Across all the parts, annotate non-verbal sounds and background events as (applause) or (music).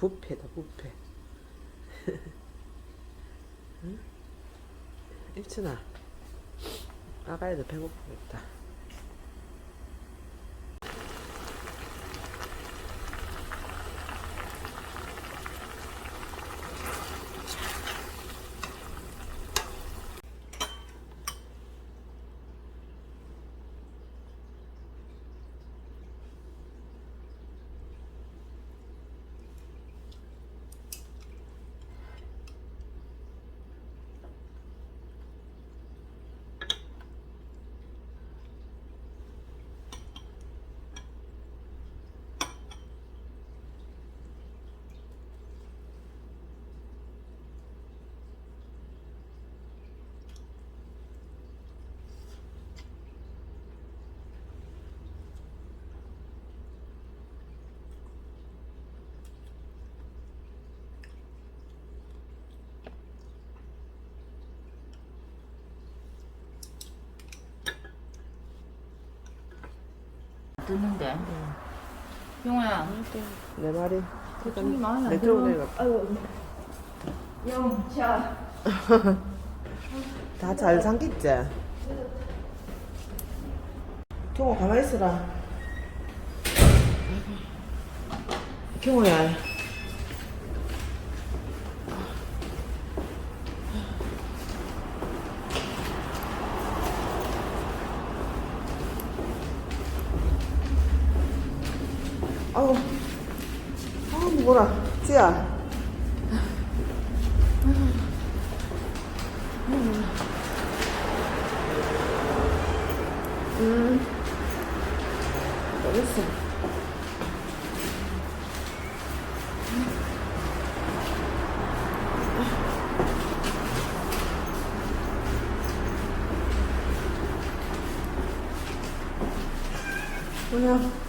부패다 부패. (laughs) 응? 일춘아 아가야도 배고프겠다 듣는데. 용호야. 내 말이 손이 많이 안 내 쪽으로 들어. 아유. 영, 자. 다잘 삼켰지? 경호 가만히 있어라 경호야 아우 아우 무거라 찌야 음. 알겠어 뭐야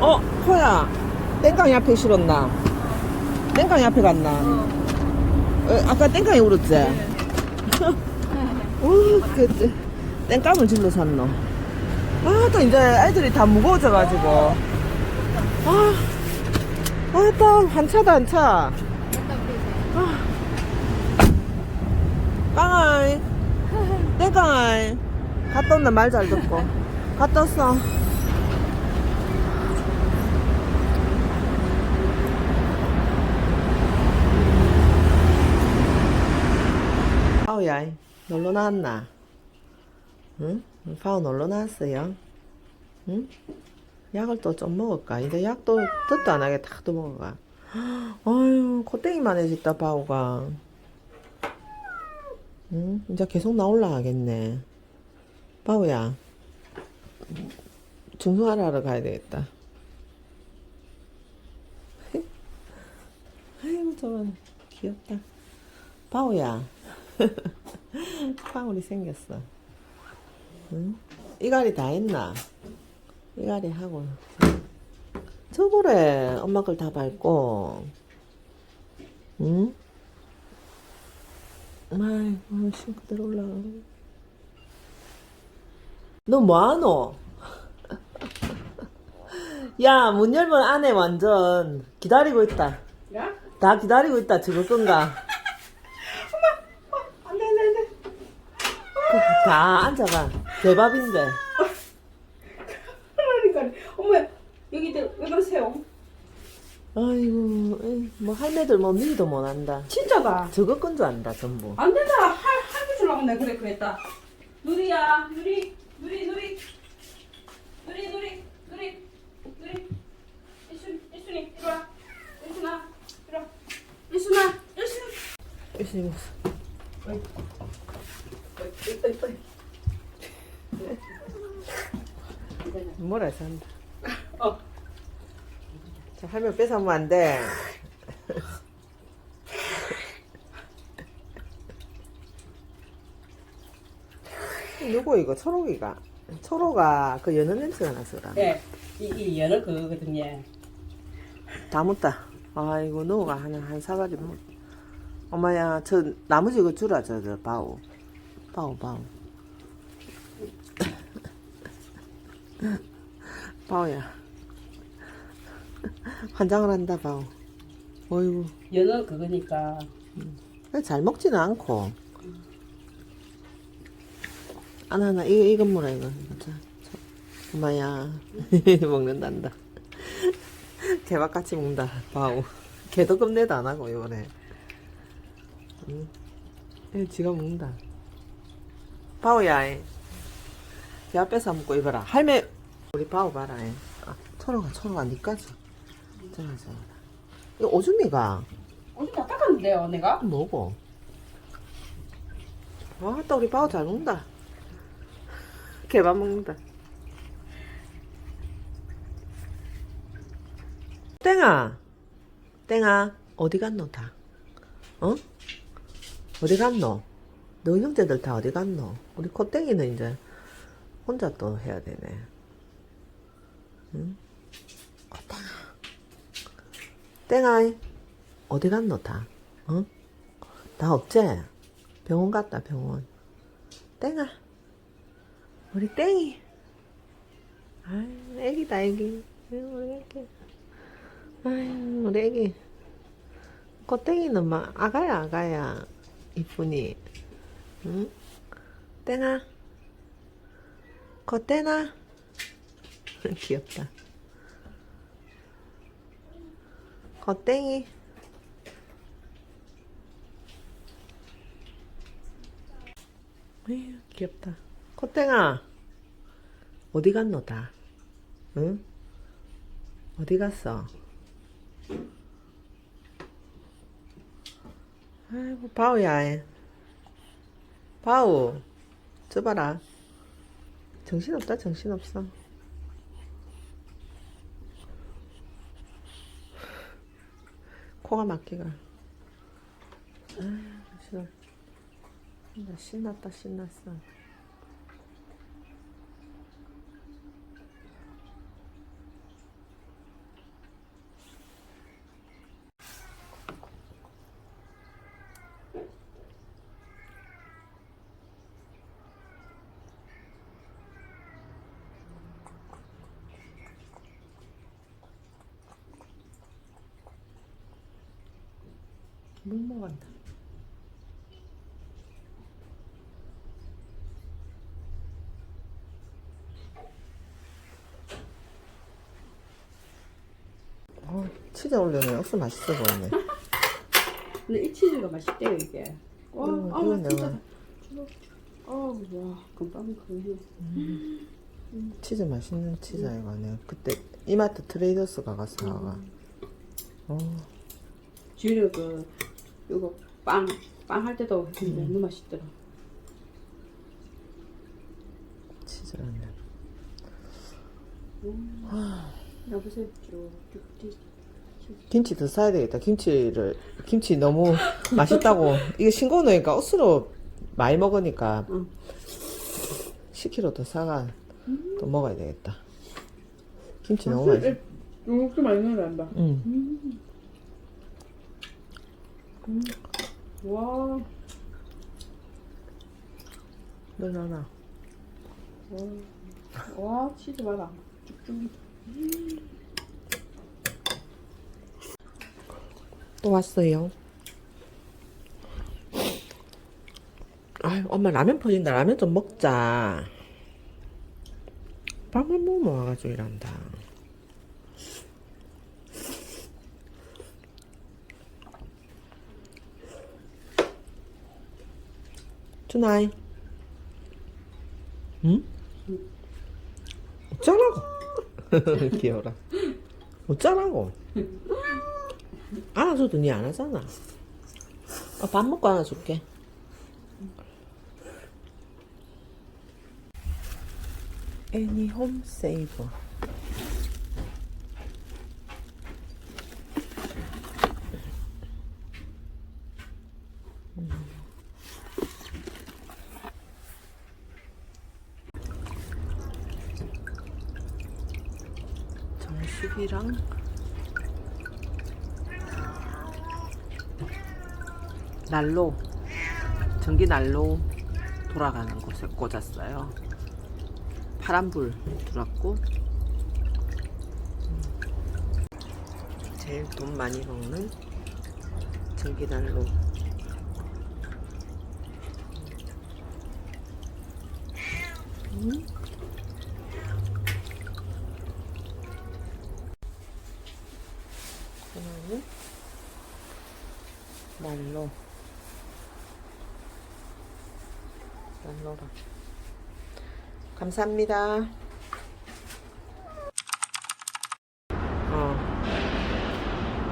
어, 호야. 땡깡이 앞에 실었나? 땡깡이 앞에 갔나? 어, 아까 땡깡이 울었지? (laughs) 어, 그, 땡깡을 질러 샀노. 아, 또 이제 애들이 다 무거워져가지고. 아, 아, 또 한 차다, 한 차. 아. 깡아이. 땡깡아이. 갔다 온다 말 잘 듣고. 갔다 왔어. 파우야, 놀러 나왔나? 응? 파우 놀러 나왔어요? 응? 약을 또 좀 먹을까? 이제 약도 듣도 안 하게 다또 먹어가. (gasps) 아유, 콧땡이만 해졌다, 파우가. 응? 이제 계속 나올라 하겠네. 파우야. 중소하러 하러 가야 되겠다. (laughs) 아이고, 저건 귀엽다. 파우야. (laughs) 방울이 생겼어. 응? 이갈이 다 했나? 이갈이 하고. 저거래. 엄마 걸 다 밟고. 응? 아이고, 싱크대로 올라가. 너 뭐하노? (laughs) 야, 문 열면 안에 완전 기다리고 있다. 야? 다 기다리고 있다. 저거 건가? 안 돼, 안 돼, 안 돼. 다 앉아가. 대밥인데. 그러니까, 어머, 여기 이제 왜 그러세요? 아이고, 에이, 뭐 할매들 뭐 미도 못 한다. 진짜다. 저거 건 줄 안다, 전부. 안 된다. 할, 할게 주려고 내가 그래, 그랬다. 누리야, 누리, 누리, 누리. 누리, 누리, 누리, 누리. 일순, 일순이, 와. 일순아. 일순아, 일순. 어이, 어이. 뭐라 해서 한다. 어. 자, 할매 뺏어오면 안 돼. 누구 이거 초록이가 초록아 그 연어 냄새가 나서 그래 네, 이, 이 연어 그거거든요. 다 묻다 아이고 너가 하나 한 사가지 먹 엄마야 저 나머지 이거 주라 저저 바우 바우 바우야 (laughs) 환장을 한다 바우 어이구. 연어 그거니까. 잘 먹지는 않고. 하나 하나. 이거 이거 뭐라 이거? 자, 자. 엄마야. (laughs) 먹는단다. 개밥같이 먹는다 바우 개도 겁내도 안 하고 이번에. 응. 이 지가 먹는다 바우야 이. 개밥 뺏어 먹고 입어라 할매 우리 바우 봐라 이. 아, 초록아 초록아 니까지 자 이거 오줌이가 어제 다 닦았는데요, 내가? 뭐고? 아따 우리 바우 잘 먹는다 개밥 먹는다 땡아 땡아 어디 갔노 다? 어? 어디 갔노? 너 형제들 다 어디 갔노? 우리 코땡이는 이제 혼자 또 해야 되네 응? 코땡아 땡아 어디 갔노 다? 어? 다 없지? 병원 갔다 병원 땡아 우리 땡이 아이 애기다 애기 우리 애기 아이 우리 애기 꽃땡이는 막 아가야 아가야 이쁘니 응? 땡아 꽃땡아 (laughs) 귀엽다 꽃땡이 에휴, 귀엽다. 코땡아, 어디 갔노, 다? 응? 어디 갔어? 아이고, 바우야. 바우, 저 봐라. 정신없다, 정신없어. 코가 막히가. 싫어. 나 신났다 신났어 물 먹었다. 어, 치즈 올려놓으면 억수 맛있어 보이네. (laughs) 근데 이 치즈가 맛있대요, 이게. 와, 음, 아, 나 진짜. 어, 와, 금방 그네. 치즈 맛있는 치즈 아이가 내가 그때 이마트 트레이더스 가서 사가. 어, 주로 그, 이거 빵, 빵 할 때도 음. 너무 맛있더라. 치즈라네 여보세요, 쭉, 쭉, 쭉. 김치 더 사야 되겠다 김치를 김치 너무 맛있다고 (laughs) 이게 싱거워 놓으니까 억수로 많이 먹으니까 응. 10kg 더 사가 또 먹어야 되겠다 김치 너무 맛있어 이렇게 많이 넣어야 응. 와, 너 넣어놔 와, 치즈 봐라. 쭉쭉. 또 왔어요. 아유, 엄마 라면 퍼진다. 라면 좀 먹자. 밥만 먹으면 와가지고 이란다. 준아이. 응? 어쩌라고? (laughs) 귀여워라. 어쩌라고? 안아줘도 니 안 하잖아. 어, 밥 먹고 안아줄게. 애니 홈 세이버. TV랑 난로 전기 난로 돌아가는 곳에 꽂았어요. 파란불 음. 제일 돈 많이 먹는 전기 난로 음. 그다음에 난로. 난로라. 감사합니다. 어.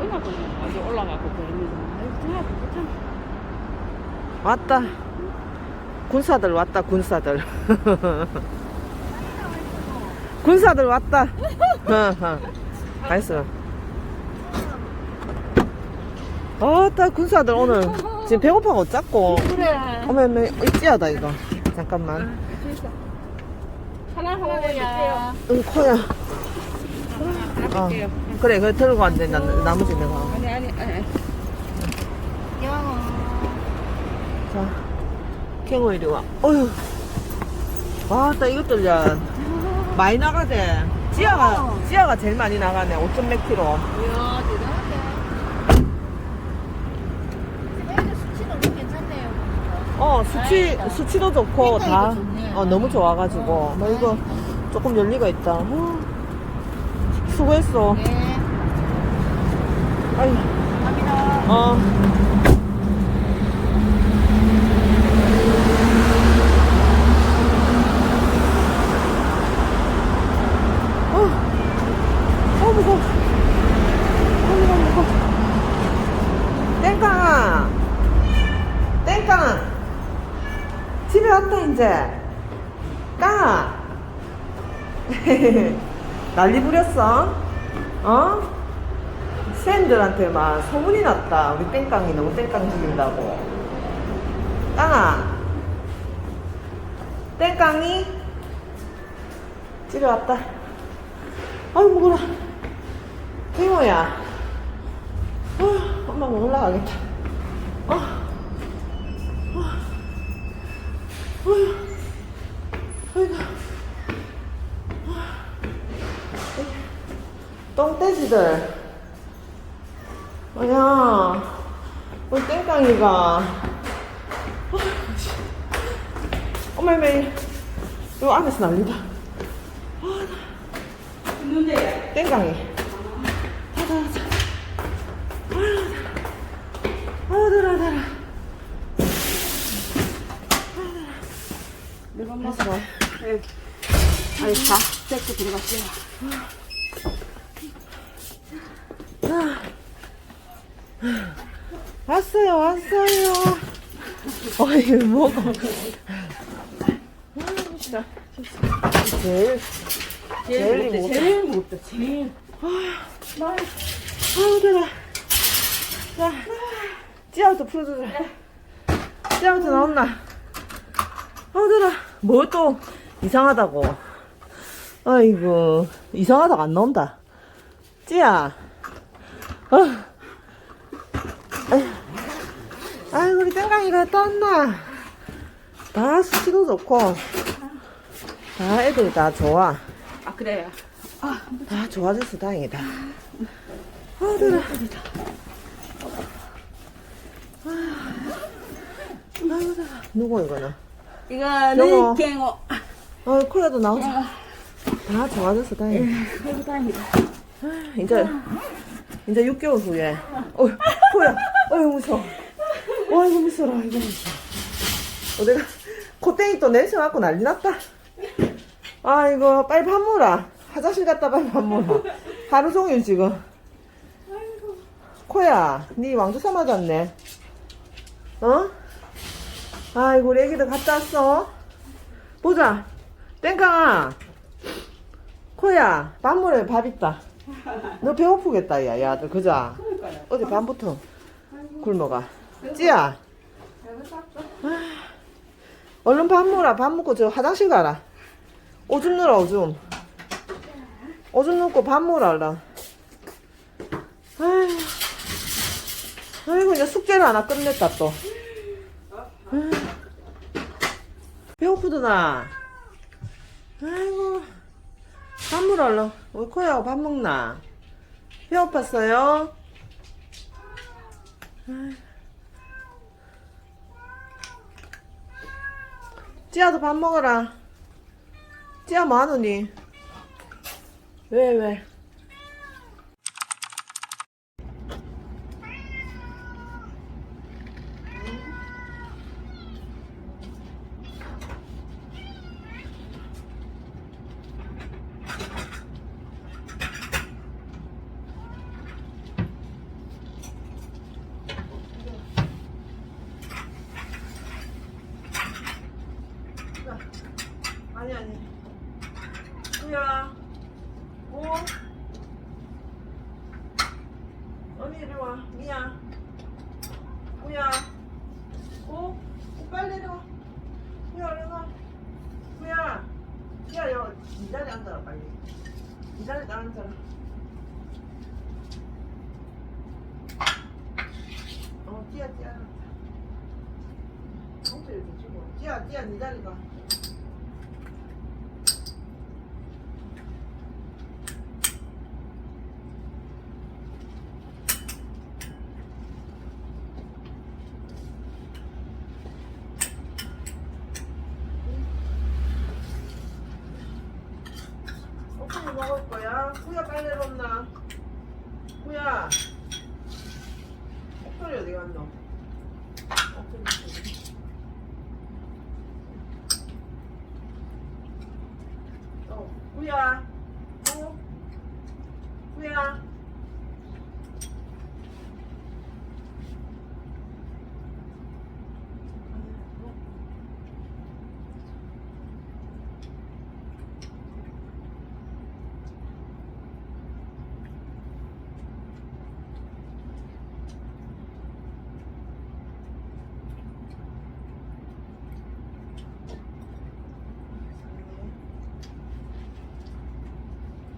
올라가고 올라가고 그러면서 왔다. 군사들 왔다 군사들. (laughs) 군사들 왔다. (laughs) 가있어 아따 군사들 오늘 지금 배고파가 어쩌고? 그래. 어머 어머 있지하다 이거. 잠깐만. 하나 하나 내주세요. 응 코야. 어. 그래 그래 들고 왔는데 나, 나머지 내가. 아니 아니 아니 자 캥어 이리 와. 어휴. 와따 이것들 야 많이 나가대 지아가 지아가 제일 많이 나가네. 5점 몇 킬로. 이야, 대단하네. 집에도 수치도 너무 괜찮네요. 어 수치. 수치도 좋고 다. 어, 너무 좋아가지고 어, 뭐 이거 조금 열리가 있다 어, 수고했어 네. 감사합니다. 어 어, 어 무거워 집에 왔다 이제? 깡아 (laughs) 난리 부렸어. 어? 샌들한테 막 소문이 났다. 우리 땡깡이 너무 땡깡 죽인다고. 깡아 땡깡이? 집에 왔다. 아유 무거라. 이모야. 어, 엄마 못 올라가겠다. 어. 어. 어휴. 아이고. 똥돼지들. 뭐야. 우리 땡깡이가. 어머, 이거 안에서 난리다. 있는데 땡깡이. 자자, 자자. 아유, 들어, 들 어. 내가 뭐 했어. 아니 다 데리고 들어갔어요 왔어요, 왔어요. 어이, 뭐가. 제일, 제일 제일 무겁다. 제일 무겁다 제일 아우, 들어. 자, 찌아부터 풀어주자. 찌아부터 나온나. 아우, 들어. 뭐 또 이상하다고. 아이고, 이상하다고 안 나온다. 찌야. 어. 아이고, 우리 땡강이가 떴나. 다 수치도 좋고, 다 애들 다 좋아. 아 그래요 다 좋아져서 다행이다. 아. 아이고, 들어. 누구 이거는? 이거는 요거. 갱어 어, 코라도 나오자. 다 좋아져서 다행이다. 아이고 다행이다 이제, 이제 6개월 후에. 어, 코야. 어이, 무서워. 어이구, 무서워라. 이거 무서워. 어, 내가, 콧땡이 또 냄새 맡고 난리 났다. 아이고, 빨리 밥 먹어라. 화장실 갔다 빨리 밥 먹어라. 하루 종일 지금. 코야, 니 왕주사 맞았네. 어? 아이고, 우리 애기들 갔다 왔어. 보자. 땡깡아. 코야, 밥 먹으래, 밥 있다. 너 배고프겠다, 야, 야들, 그자? 어제 밤부터 굶어가. 찌야. 아, 얼른 밥 먹어라. 밥 먹고 저 화장실 가라. 오줌 넣어라, 오줌. 오줌 넣고 밥 먹으라. 아휴. 아이고, 이제 숙제를 하나 끝냈다, 또. 아휴. 배고프더나. 아이고. 밥 먹으라. 우리 코야하고 밥 먹나? 배고팠어요? 찌야도 밥 먹어라. 찌야 뭐하노니? 왜, 왜? 아니, 아니. 뭐야? 어? 언니 이리 와. 미야. 뭐야? 어? 어, 빨리 내려와. 뭐야, 얼른 와. 뭐야? 야, 야, 이 자리에 앉아라, 빨리. 이 자리에 딱 앉아라. 어, 뛰어, 뛰어. 엉터 이렇게 주고. 뛰어, 뛰어, 니 자리 가. 어떻게 먹을 거야? 후야 빨리 내려온나? 후야. 옥돌이 어디 갔노? 옥돌이 어디? 어, 후야. 어? 후야.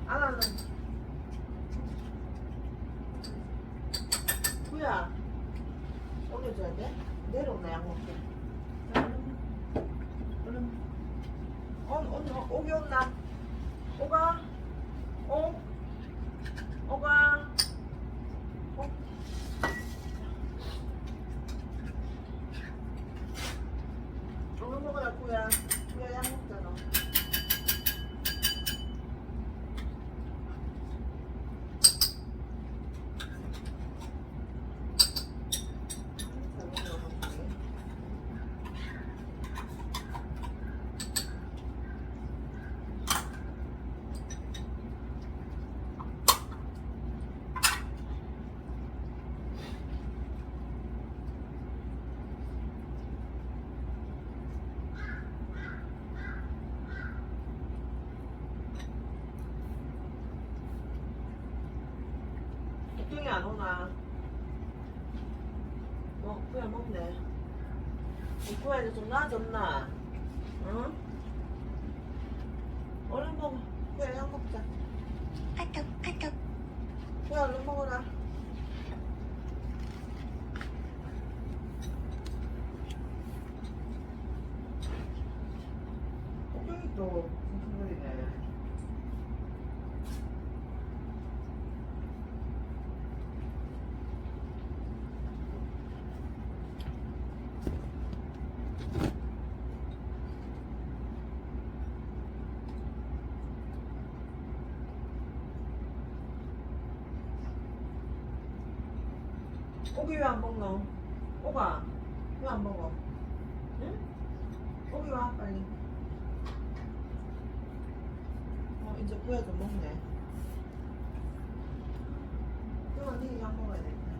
안 하는. 후야. 올려줘야 돼? 내려오나 약 먹게. 얼른. 얼른. 온, 온, 오기 온나? 오가? 오? 오가? 오? 얼른 먹어라, 구야. 구야 약 먹잖아. 잘 먹어, 먹지. 걱정이 안 오나? 어, 그냥 먹네. 이거야 이제 좀 나아졌나? 응? 얼른 먹어. 그래, 약 먹자. 카톡 카톡 그래, 얼른 먹어라. 걱정이 또 무슨 소리네. 고기 왜 안 먹노? 오가 왜 안 먹어? 응? 고기 와 빨리 어 이제 좀 먹네 그럼 니약 먹어야 되겠다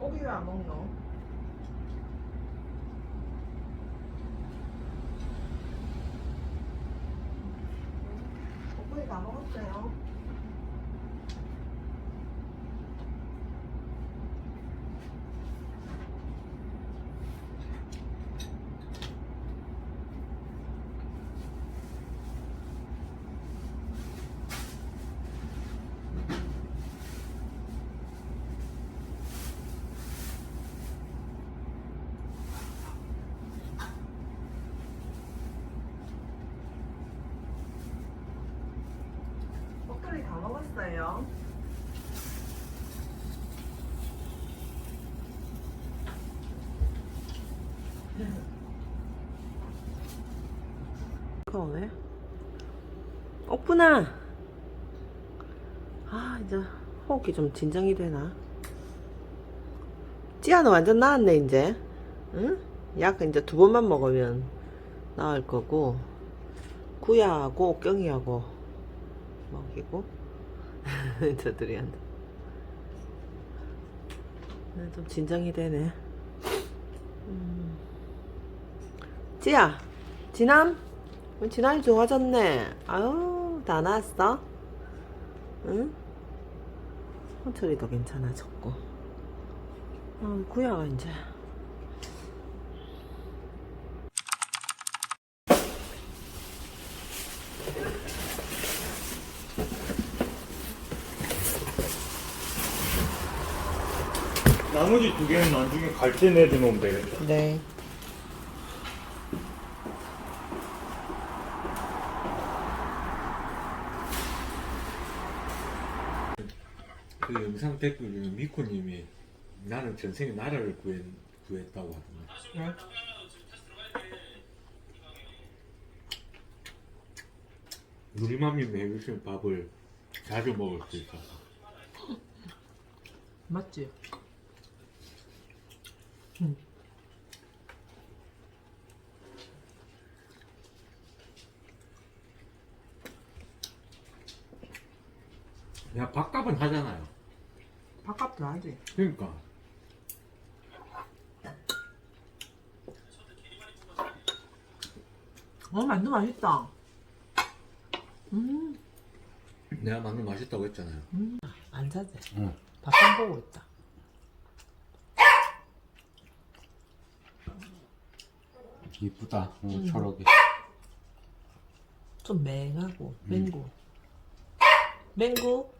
고기 왜 안 먹노? 고기 다 먹었어요 이렇게 오네. 옥분아! 아, 이제 호흡기 좀 진정이 되나? 찌아는 완전 나았네, 이제. 응? 약 이제 두 번만 먹으면 나을 거고, 구야하고 옥경이하고 먹이고, (laughs) 저 둘이한테. 네, 좀 진정이 되네. 음. 찌야, 진함? 어, 진함이 좋아졌네. 아유, 다 나았어? 응? 호철이도 괜찮아졌고. 어, 구야가 이제. 나머지 두 개는 나중에 갈때 내려놓으면 되겠다. 네. 그 영상 댓글 중에 미코님이 나는 전생에 나라를 구했, 구했다고 하던데. 누리맘님이 해주신 밥을 자주 먹을 수 있어서. 맞지? 야, 밥값은 하잖아요. 밥값도 하지. 그러니까. 어, 만두 맛있다. 음, 내가 만두 맛있다고 했잖아요. 안 자지. 응. 밥상 보고 있다. 이쁘다. 음. 초록이. 좀 맹하고, 맹구. 맹구?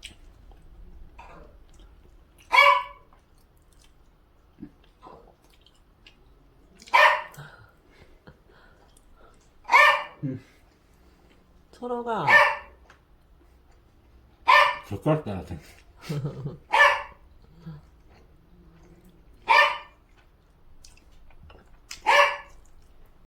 nothing.